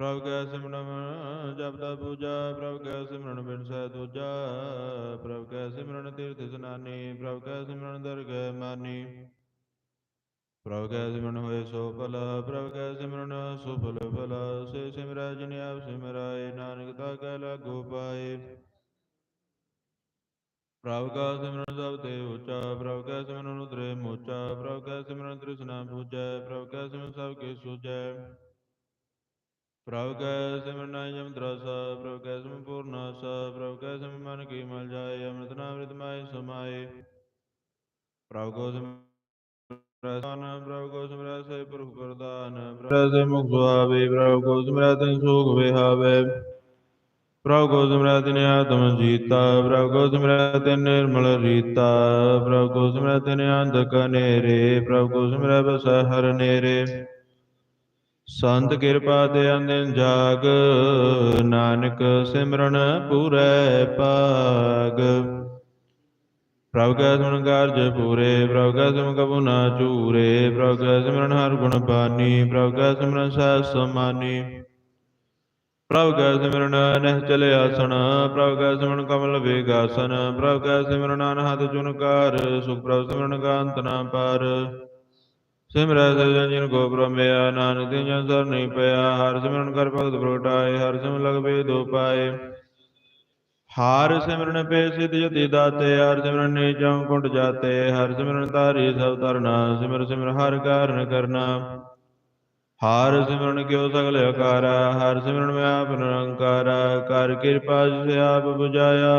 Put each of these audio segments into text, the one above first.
ਪ੍ਰਭ ਕੈ ਸਿਮਰਨ ਜਪਦਾ ਪੂਜਾ, ਪ੍ਰਭ ਕੈ ਸਿਮਰਨ ਬਿਨ ਸਹਿ ਦੂਜਾ, ਪ੍ਰਭ ਕੈ ਸਿਮਰਨ ਤੀਰਥ ਇਸਨਾਨੀ ਪ੍ਰਭ ਕੈ ਸਿਮਰਨ ਦਰਗਹਿ ਮਾਨੀ। ਪ੍ਰਭ ਕੈ ਸਿਮਰਨ ਹੋਏ ਸੋ ਭਲ, ਪ੍ਰਭ ਕੈ ਸਿਮਰਨ ਸੁਫਲ ਭਲ, ਸੇ ਸਿਮਰੈ ਜਿਨ ਆਪ ਸਿਮਰਾਏ, ਨਾਨਕ ਤਾ ਕੈ ਲਾਗੋ ਪਾਏ। ਪ੍ਰਭ ਕਾ ਸਿਮਰਨ ਸਭ ਤੇ ਉੱਚਾ, ਪ੍ਰਭ ਕੈ ਸਿਮਰਨ ਉਤਰੇ ਮੋਚਾ, ਪ੍ਰਭ ਕੈ ਸਿਮਰਨ ਤ੍ਰਿਸ਼ਨਾ ਪੂਜੈ, ਪ੍ਰਭ ਕੈ ਸਿਮਰਨ ਸਭ ਕੇ ਸੂਜੈ। ਪ੍ਰਭ ਕੈ ਸਿਮਰਨ ਜਮ ਦਰਸਾ ਪ੍ਰਭ ਕੈ ਸਿਮਰਨ ਪੂਰਨਾਸਾ ਪ੍ਰਭ ਕੈ ਸਿਮਰਨ ਮਨ ਕੀ ਮਲ ਜਾਏ ਅੰਮ੍ਰਿਤ ਨਾਮ ਰਿਤ ਮਾਇ ਸਮਾਏ ਪ੍ਰਭ ਕੋ ਸਿਮਰਨ ਪ੍ਰਭ ਕੋ ਸਿਮਰੈ ਸੇ ਪ੍ਰਭੂ ਪ੍ਰਦਾਨ ਪ੍ਰਭ ਸੇ ਮੁਖ ਸੁਆਵੇ ਪ੍ਰਭ ਕੋ ਸਿਮਰੈ ਤਿਨ ਸੂਖ ਵਿਹਾਵੇ ਪ੍ਰਭ ਕੋ ਸਿਮਰੈ ਤਿਨ ਆਤਮ ਜੀਤਾ, ਪ੍ਰਭ ਕੋ ਸਿਮਰੈ ਤਿਨ ਨਿਰਮਲ ਰੀਤਾ, ਪ੍ਰਭ ਕੋ ਸਿਮਰੈ ਤਿਨ ਅੰਧਕ ਨੇਰੇ ਪ੍ਰਭ ਕੋ ਸਿਮਰੈ ਬਸੈ ਹਰ ਨੇਰੇ ਸੰਤ ਕਿਰਪਾ ਤੇ ਅੰਦਿਨ ਜਾਗ। ਨਾਨਕ ਸਿਮਰਨ ਪੂਰੈ ਪਾਗ। ਪ੍ਰਭ ਕੈ ਸਿਮਰਨ ਕਾਰਜ ਪੂਰੇ ਪ੍ਰਭ ਕੈ ਸਿਮਰਨ ਕਬੂ ਨਾ ਚੂਰੇ ਪ੍ਰਭ ਕੈ ਸਿਮਰਨ ਹਰ ਗੁਣ ਬਾਨੀ ਪ੍ਰਭ ਕੈ ਸਿਮਰਨ ਸਹਿ ਸਮਾਨੀ। ਪ੍ਰਭ ਕੈ ਸਿਮਰਨ ਨਹਿ ਚਲੇ ਆਸਣ ਪ੍ਰਭ ਕੈ ਸਿਮਰਨ ਕਮਲ ਵੇਗਾਸਨ ਪ੍ਰਭ ਕੈ ਸਿਮਰਨ ਅਨਹਦ ਜੁਨਕਾਰ ਸੁਖ ਪ੍ਰਭ ਸਿਮਰਨ ਕਾਂਤ ਨਾ ਪਾਰ ਸਿਮਰੈ ਸਜਣ ਜਿਨ ਕੋ ਪ੍ਰਮਿਆ ਨਾਨਕ ਤੇ ਜਨ ਸਰ ਪਿਆ, ਹਰ ਸਿਮਰਨ ਕਰ ਭਗਤ ਪ੍ਰਗਟਾਏ, ਹਰ ਸਿਮਰਨ ਲਗ ਬੇਦੋ ਪਾਏ। ਹਾਰ ਸਿਮਰਨ ਪੇ ਸਿਧ ਜਤੀ ਦਾਤੇ, ਹਰ ਸਿਮਰਨ ਨੇ ਜਮ ਕੁੰਡ ਜਾਤੇ, ਹਰ ਸਿਮਰਨ ਤਾਰੀ ਸਭ ਤਰਨਾ ਸਿਮਰ ਸਿਮਰ ਹਰ ਕਾਰਨ ਕਰਨਾ। ਹਰ ਸਿਮਰਨ ਕਿਉ ਸਗਲ ਅਕਾਰਾ ਹਰ ਸਿਮਰਨ ਮੈਂ ਆਪ ਨਿਰੰਕਾਰਾ, ਕਰ ਕਿਰਪਾ ਜਿਸ ਆਪ 부ਝਾਇਆ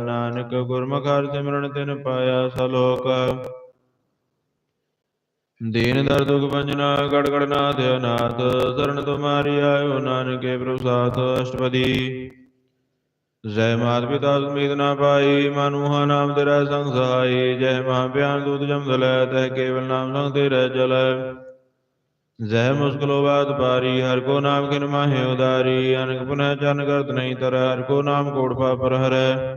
ਨਾਨਕ ਗੁਰਮੁਖ ਹਰ ਸਿਮਰਨ ਤਿਨ ਪਾਇਆ ਸਲੋਕ। ਦੀਨ ਦਰ ਦੁਖ ਭੰਜਨਾ ਗੜ ਗੜ ਨਾਥ ਅਨਾਥ, ਸਰਨ ਤੁਮਾਰੀ ਆਇਓ ਨਾਨਕੇ ਪ੍ਰਭੂ ਸਾਥ ਅਸ਼ਟਪਦੀ। ਜੈ ਮਾਤ ਪਿਤਾ ਸੁਮੀਤ ਨਾ ਪਾਈ ਮਨੁਹਾ ਨਾਮ ਤੇਰਾ ਸੰਗ ਸਹਾਈ, ਜੈ ਮਹਾ ਬਿਆਨ ਦੂਤ ਜਮ ਦਲੈ ਤਹ ਕੇਵਲ ਨਾਮ ਸੰਗ ਤੇਰਾ ਚਲੈ ਜੈ ਮੁਸਕਲੋ ਬਾਤ ਪਾਰੀ ਹਰ ਕੋ ਨਾਮ ਕਿਨ ਮਾਹੇ ਉਦਾਰੀ, ਅਨਕ ਪੁਨਹ ਚਰਨ ਕਰਤ ਨਹੀਂ ਤਰ ਹਰ ਕੋ ਨਾਮ ਕੋੜ ਪਾਪਰ ਹਰੈ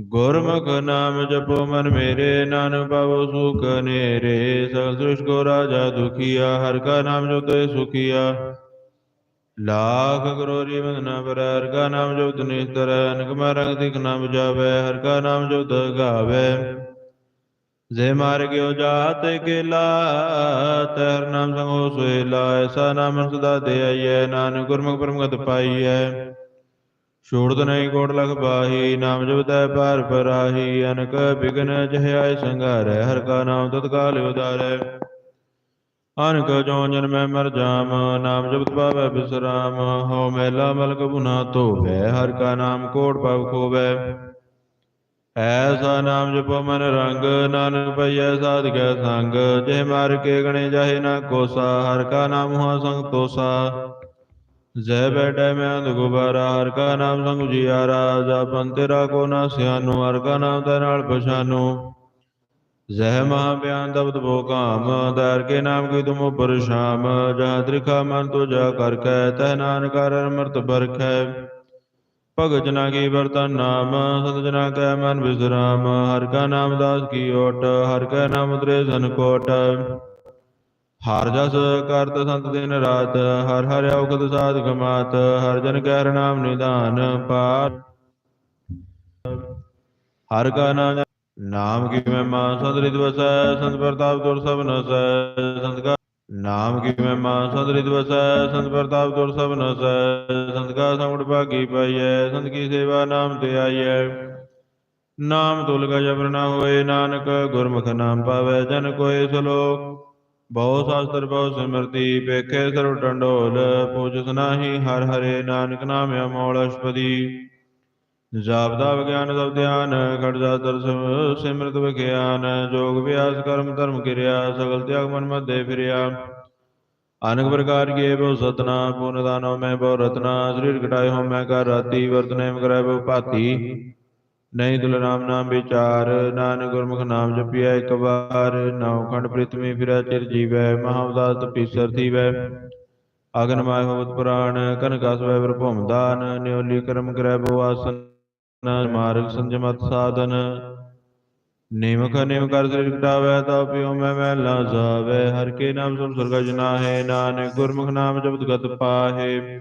ਗੁਰਮੁਖ ਨਾਮ ਜਪੋ ਮਨ ਮੇਰੇ ਨਾਨਕ ਪਾਵੋ ਸੁਖ ਨੇਰੇ ਸਗਲ ਸ੍ਰਿਸ਼ਟ ਕੋ ਰਾਜਾ ਦੁਖੀਆ ਹਰ ਕਾ ਨਾਮ ਜੋ ਤੇ ਸੁਖੀਆ ਲਾਖ ਕਰੋਰੀ ਬੰਦਨਾ ਪਰ ਹਰ ਕਾ ਨਾਮ ਜਪਤ ਨਿਸਤਰ ਅਨਕ ਮਾ ਰੰਗ ਦਿਖ ਨਾ ਬੁਝਾਵੇ ਹਰ ਕਾ ਨਾਮ ਜਪਤ ਗਾਵੇ ਜੇ ਮਾਰ ਗਿਓ ਜਾਤ ਕੇਲਾ ਤਹਿਰ ਨਾਮ ਸੰਗੋ ਸੁਹੇਲਾ ਐਸਾ ਨਾਮ ਸਦਾ ਦੇ ਆਈਐ ਨਾਨਕ ਗੁਰਮੁਖ ਪਰਮਗਤ ਪਾਈਐ ਛੋੜਤ ਨਹੀਂ ਕੋਟ ਲਖ ਬਾਹੀ, ਨਾਮ ਜਪਤੈ ਪਾਰ ਪਰਾਹੀ, ਅਨਕ ਬਿਗਨ ਜਹਿਆਇ ਸੰਘਾਰੈ, ਹਰ ਕਾ ਨਾਮ ਤਤਕਾਲ ਉਦਾਰੈ ਅਨਕ ਜੋ ਜਨ ਮੈਂ ਮਰ ਜਾਮ, ਨਾਮ ਜਪਤ ਪਾਵੈ ਬਿਸਰਾਮ, ਹੋ ਮੈਲਾ ਮਲਕ ਬੁਨਾ ਧੋਵੈ, ਹਰ ਕਾ ਨਾਮ ਕੋਟ ਪਵ ਖੋਵੈ। ਐਸਾ ਨਾਮ ਜਪੋ ਮਨ ਰੰਗ, ਨਾਨਕ ਪਈਐ ਸਾਧਕੈ ਸੰਗ ਜੇ ਮਾਰ ਕੇ ਗਣੇ ਜਾਹੇ ਨਾ ਕੋਸਾ, ਹਰ ਕਾ ਨਾਮ ਹੁਆ ਸੰਗ ਤੋਸਾ। ਜੈ ਬੈਠੈ ਮੈਂ ਅੰਧ ਗੁਬਾਰਾ, ਹਰ ਕਾ ਨਾਮ ਸੰਗ ਉਜਿਆਰਾ ਜਪਨ ਤੇਰਾ ਕੋ ਨਾ ਸਿਆਨੂ ਹਰ ਕਾ ਨਾਮ ਤੈ ਨਾਲ ਪਛਾਨੂ। ਜਹ ਮਹਾ ਬਿਆਨ ਦਬਦ ਬੋ ਕਾਮ ਦਰ ਕੇ ਨਾਮ ਕੀ ਤੁਮ ਉਪਰ ਸ਼ਾਮ ਜਹ ਤ੍ਰਿਖਾ ਮਨ ਤੋ ਜਾ ਕਰ ਕੈ ਤਹ ਨਾਨਕ ਕਰ ਅਮਰਤ ਬਰਖੈ ਭਗਤ ਜਨਾ ਕੀ ਵਰਤਨ ਨਾਮ, ਸੰਤ ਜਨਾ ਕੈ ਮਨ ਵਿਸਰਾਮ, ਹਰ ਕਾ ਨਾਮ ਦਾਸ ਕੀ ਓਟ, ਹਰ ਕਾ ਨਾਮ ਉਤਰੇ ਧਨ ਕੋਟ। ਹਰ ਜਸ ਕਰਤ ਸੰਤ ਦਿਨ ਰਾਤ, ਹਰ ਹਰ ਔਖਦ ਸਾਧਕ ਮਾਤ, ਹਰ ਜਨ ਕੈ ਨਾਮ ਨਿਧਾਨ ਪਾਰ ਹਰ ਕਾ ਨਾਮ ਨਾਮ ਕੀ ਮਹਿਮਾ ਸੰਤ ਰਿਤ ਵਸੈ, ਸੰਤ ਪ੍ਰਤਾਪ ਤੁਰ ਸਭ ਨਸੈ। ਸੰਤ ਕਾ ਨਾਮ ਕੀ ਮਹਿਮਾ ਸੰਤ ਰਿਤ ਵਸੈ, ਸੰਤ ਪ੍ਰਤਾਪ ਤੁਰ ਸਭ ਨਸੈ। ਸੰਤ ਕਾ ਸੰਗੜ ਭਾਗੀ ਪਾਈਐ, ਸੰਤ ਕੀ ਸੇਵਾ ਨਾਮ ਤੇ ਆਈਐ। ਨਾਮ ਤੁਲ ਕਾ ਜਬਰ ਨਾ ਹੋਏ, ਨਾਨਕ ਗੁਰਮੁਖ ਨਾਮ ਪਾਵੈ, ਜਨ ਕੋਏ ਸਲੋਕ। ਬਹੁ ਸ਼ਾਸਤਰ, ਬਹੁ ਸਿਮਰਤੀ, ਪੇਖੇ ਸਰਵ ਟੰਡੋਲ ਪੂਜਸ ਨਾਹੀ ਹਰ ਹਰੇ ਨਾਨਕ ਨਾਮ ਅਮੋਲ ਅਸ਼ਪਦੀ। ਜਾਪਦਾ ਵਿਗਿਆਨ, ਸਭ ਧਿਆਨ, ਖੜ ਜਾ ਦਰਸ ਸਿਮਰਤ ਵਿਗਿਆਨ, ਜੋਗ ਵਿਆਸ ਕਰਮ, ਧਰਮ ਕਿਰਿਆ, ਸਗਲ ਤਿਆਗ ਮਨ ਮਧੇ ਫਿਰਿਆ। ਅਨੇਕ ਪ੍ਰਕਾਰ ਕੇ ਬਹੁ ਸਤਨਾ ਪੁਨ ਦਾਨੋ ਮੈਂ ਬਹੁ ਰਤਨਾ, ਸਰੀਰ ਘਟਾਏ ਹੋ ਮੈਂ ਕਰ ਰਾਤੀ ਵਰਤਨੇ ਕਰੇ ਬਹੁ ਭਾਤੀ। ਨਹੀਂ ਤੁਲ ਨਾਮ ਵਿਚਾਰ, ਨਾਨਕ ਗੁਰਮੁਖ ਨਾਮ ਜਪਿਆ ਇੱਕ ਵਾਰ ਨੌ ਖੰਡ ਪ੍ਰਿਥਵੀ ਫਿਰੈ ਚਿਰ ਜੀਵੈ, ਮਹਾ ਉਦਾਸ ਤਪੀਸਰ ਥੀਵੈ। ਅਗਨ ਮਾਇ ਹੋਵਤ ਪੁਰਾਣ ਕਨਕਾਸ ਵੈ ਵਰ ਭਉਮਦਾਨ ਨਿਉਲੀ ਕਰਮ ਕਰੈ ਬਹੁ ਮਾਰਗ ਸੰਜਮਤ ਸਾਧਨ। ਨਿਮਖ ਨਿਮ ਕਰ ਸ੍ਰੀ ਕਟਾਵੇ ਤਾ ਪਿਓ ਮੈਂ ਮਹਿਲਾ ਜਾਵੇ। ਹਰ ਕੇ ਨਾਮ ਸੁਨ ਸਰਗਾ ਜਨਾਹੇ ਨਾਨਕ ਗੁਰਮੁਖ ਨਾਮ ਜਪਤ ਗਤ ਪਾਹੇ।